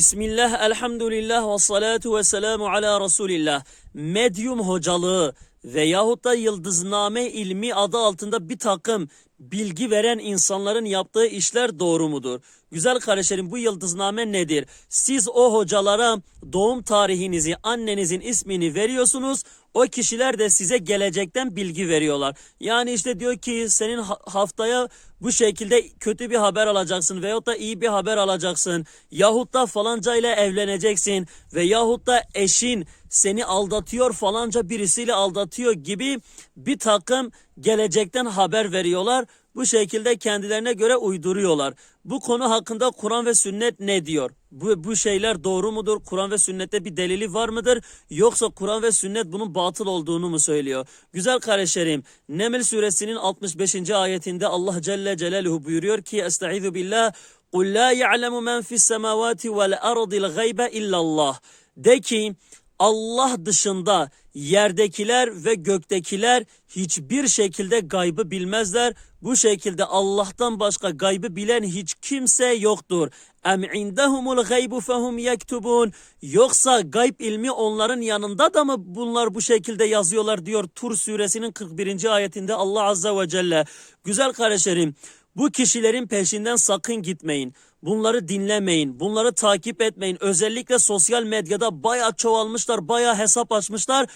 Bismillah, elhamdülillah ve salatu ve selamu ala Resulillah. Medyum hocalığı veyahut da yıldızname ilmi adı altında bir takım bilgi veren insanların yaptığı işler doğru mudur? Güzel kardeşlerim bu yıldızname nedir? Siz o hocalara doğum tarihinizi, annenizin ismini veriyorsunuz. O kişiler de size gelecekten bilgi veriyorlar. Yani işte diyor ki senin ha- haftaya bu şekilde kötü bir haber alacaksın veyahut da iyi bir haber alacaksın. Yahut da falanca ile evleneceksin ve yahut da eşin seni aldatıyor falanca birisiyle aldatıyor gibi bir takım gelecekten haber veriyorlar. Bu şekilde kendilerine göre uyduruyorlar. Bu konu hakkında Kur'an ve sünnet ne diyor? Bu, bu şeyler doğru mudur? Kur'an ve sünnette bir delili var mıdır? Yoksa Kur'an ve sünnet bunun batıl olduğunu mu söylüyor? Güzel kardeşlerim, Neml suresinin 65. ayetinde Allah Celle Celaluhu buyuruyor ki Estaizu billah قُلْ لَا يَعْلَمُ مَنْ فِي السَّمَاوَاتِ وَالْأَرْضِ الْغَيْبَ اِلَّا اللّٰهِ De ki Allah dışında yerdekiler ve göktekiler hiçbir şekilde gaybı bilmezler. Bu şekilde Allah'tan başka gaybı bilen hiç kimse yoktur. Em indahumul gaybu fehum yektubun. Yoksa gayb ilmi onların yanında da mı bunlar bu şekilde yazıyorlar diyor Tur suresinin 41. ayetinde Allah azze ve celle. Güzel kardeşlerim bu kişilerin peşinden sakın gitmeyin. Bunları dinlemeyin. Bunları takip etmeyin. Özellikle sosyal medyada bayağı çoğalmışlar. Bayağı hesap açmışlar.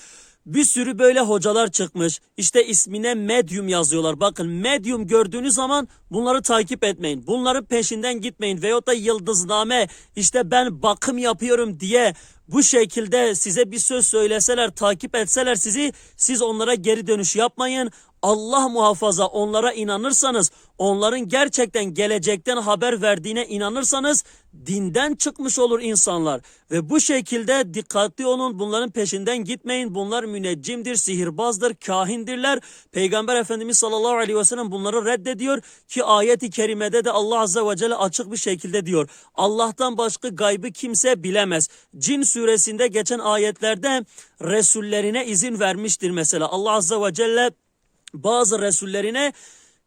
Bir sürü böyle hocalar çıkmış. İşte ismine medyum yazıyorlar. Bakın medyum gördüğünüz zaman bunları takip etmeyin. Bunların peşinden gitmeyin. Veyahut da yıldızname işte ben bakım yapıyorum diye bu şekilde size bir söz söyleseler, takip etseler sizi siz onlara geri dönüş yapmayın. Allah muhafaza onlara inanırsanız, onların gerçekten gelecekten haber verdiğine inanırsanız dinden çıkmış olur insanlar. Ve bu şekilde dikkatli olun bunların peşinden gitmeyin. Bunlar müneccimdir, sihirbazdır, kahindirler. Peygamber Efendimiz sallallahu aleyhi ve sellem bunları reddediyor ki ayeti kerimede de Allah azze ve celle açık bir şekilde diyor. Allah'tan başka gaybı kimse bilemez. Cin suresinde geçen ayetlerde Resullerine izin vermiştir mesela. Allah azze ve celle bazı Resullerine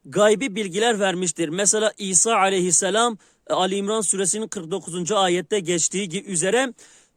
gaybi bilgiler vermiştir. Mesela İsa aleyhisselam e, Ali İmran suresinin 49. ayette geçtiği üzere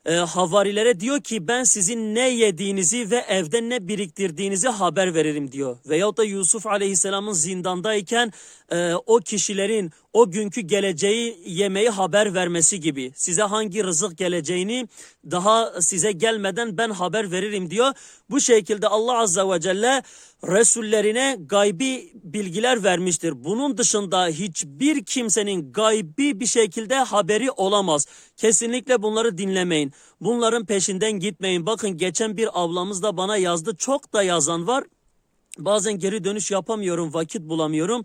e, havarilere diyor ki ben sizin ne yediğinizi ve evde ne biriktirdiğinizi haber veririm diyor. Veyahut da Yusuf aleyhisselamın zindandayken e, o kişilerin o günkü geleceği yemeği haber vermesi gibi. Size hangi rızık geleceğini daha size gelmeden ben haber veririm diyor. Bu şekilde Allah azze ve celle Resullerine gaybi bilgiler vermiştir. Bunun dışında hiçbir kimsenin gaybi bir şekilde haberi olamaz. Kesinlikle bunları dinlemeyin. Bunların peşinden gitmeyin. Bakın geçen bir ablamız da bana yazdı. Çok da yazan var. Bazen geri dönüş yapamıyorum, vakit bulamıyorum.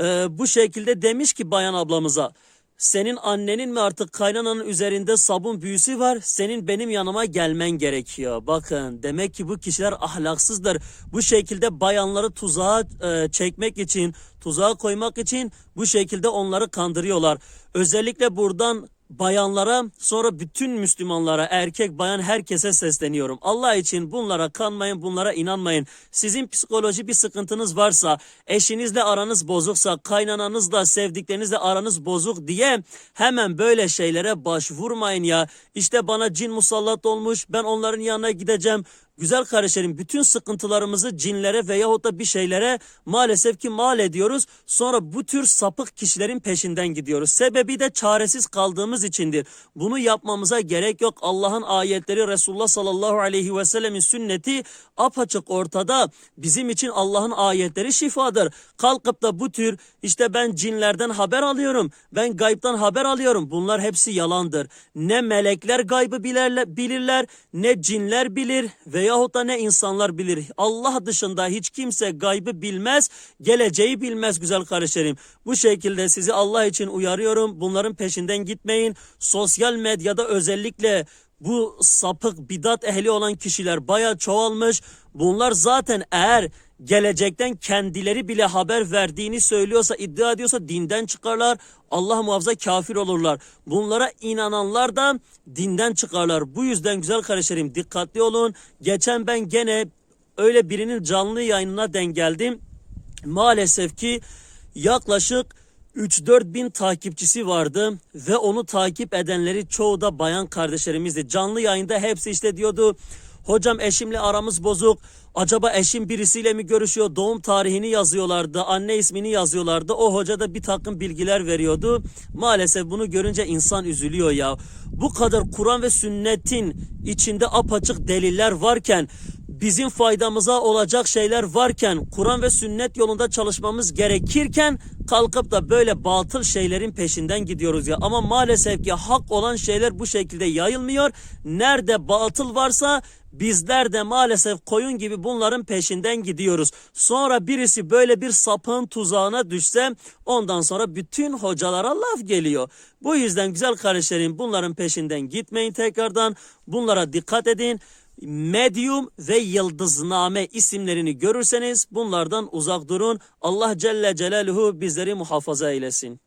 Ee, bu şekilde demiş ki bayan ablamıza senin annenin mi artık kaynananın üzerinde sabun büyüsü var senin benim yanıma gelmen gerekiyor. Bakın demek ki bu kişiler ahlaksızdır. Bu şekilde bayanları tuzağa e, çekmek için tuzağa koymak için bu şekilde onları kandırıyorlar. Özellikle buradan bayanlara sonra bütün Müslümanlara erkek bayan herkese sesleniyorum. Allah için bunlara kanmayın bunlara inanmayın. Sizin psikoloji bir sıkıntınız varsa eşinizle aranız bozuksa kaynananızla sevdiklerinizle aranız bozuk diye hemen böyle şeylere başvurmayın ya. İşte bana cin musallat olmuş ben onların yanına gideceğim. Güzel kardeşlerim bütün sıkıntılarımızı cinlere veyahut da bir şeylere maalesef ki mal ediyoruz. Sonra bu tür sapık kişilerin peşinden gidiyoruz. Sebebi de çaresiz kaldığımız içindir. Bunu yapmamıza gerek yok. Allah'ın ayetleri Resulullah sallallahu aleyhi ve sellemin sünneti apaçık ortada. Bizim için Allah'ın ayetleri şifadır. Kalkıp da bu tür işte ben cinlerden haber alıyorum. Ben gaybtan haber alıyorum. Bunlar hepsi yalandır. Ne melekler gaybı bilirler, bilirler ne cinler bilir veyahut da ne insanlar bilir. Allah dışında hiç kimse gaybı bilmez, geleceği bilmez güzel kardeşlerim. Bu şekilde sizi Allah için uyarıyorum. Bunların peşinden gitmeyin. Sosyal medyada özellikle bu sapık bidat ehli olan kişiler baya çoğalmış. Bunlar zaten eğer gelecekten kendileri bile haber verdiğini söylüyorsa, iddia ediyorsa dinden çıkarlar. Allah muhafaza kafir olurlar. Bunlara inananlar da dinden çıkarlar. Bu yüzden güzel kardeşlerim dikkatli olun. Geçen ben gene öyle birinin canlı yayınına denk geldim. Maalesef ki yaklaşık 3-4 bin takipçisi vardı ve onu takip edenleri çoğu da bayan kardeşlerimizdi. Canlı yayında hepsi işte diyordu hocam eşimle aramız bozuk. Acaba eşim birisiyle mi görüşüyor? Doğum tarihini yazıyorlardı, anne ismini yazıyorlardı. O hoca da bir takım bilgiler veriyordu. Maalesef bunu görünce insan üzülüyor ya. Bu kadar Kur'an ve sünnetin içinde apaçık deliller varken bizim faydamıza olacak şeyler varken, Kur'an ve sünnet yolunda çalışmamız gerekirken kalkıp da böyle batıl şeylerin peşinden gidiyoruz ya. Ama maalesef ki hak olan şeyler bu şekilde yayılmıyor. Nerede batıl varsa bizler de maalesef koyun gibi bunların peşinden gidiyoruz. Sonra birisi böyle bir sapığın tuzağına düşse ondan sonra bütün hocalara laf geliyor. Bu yüzden güzel kardeşlerim bunların peşinden gitmeyin tekrardan. Bunlara dikkat edin. Medyum ve yıldızname isimlerini görürseniz bunlardan uzak durun. Allah Celle Celaluhu bizleri muhafaza eylesin.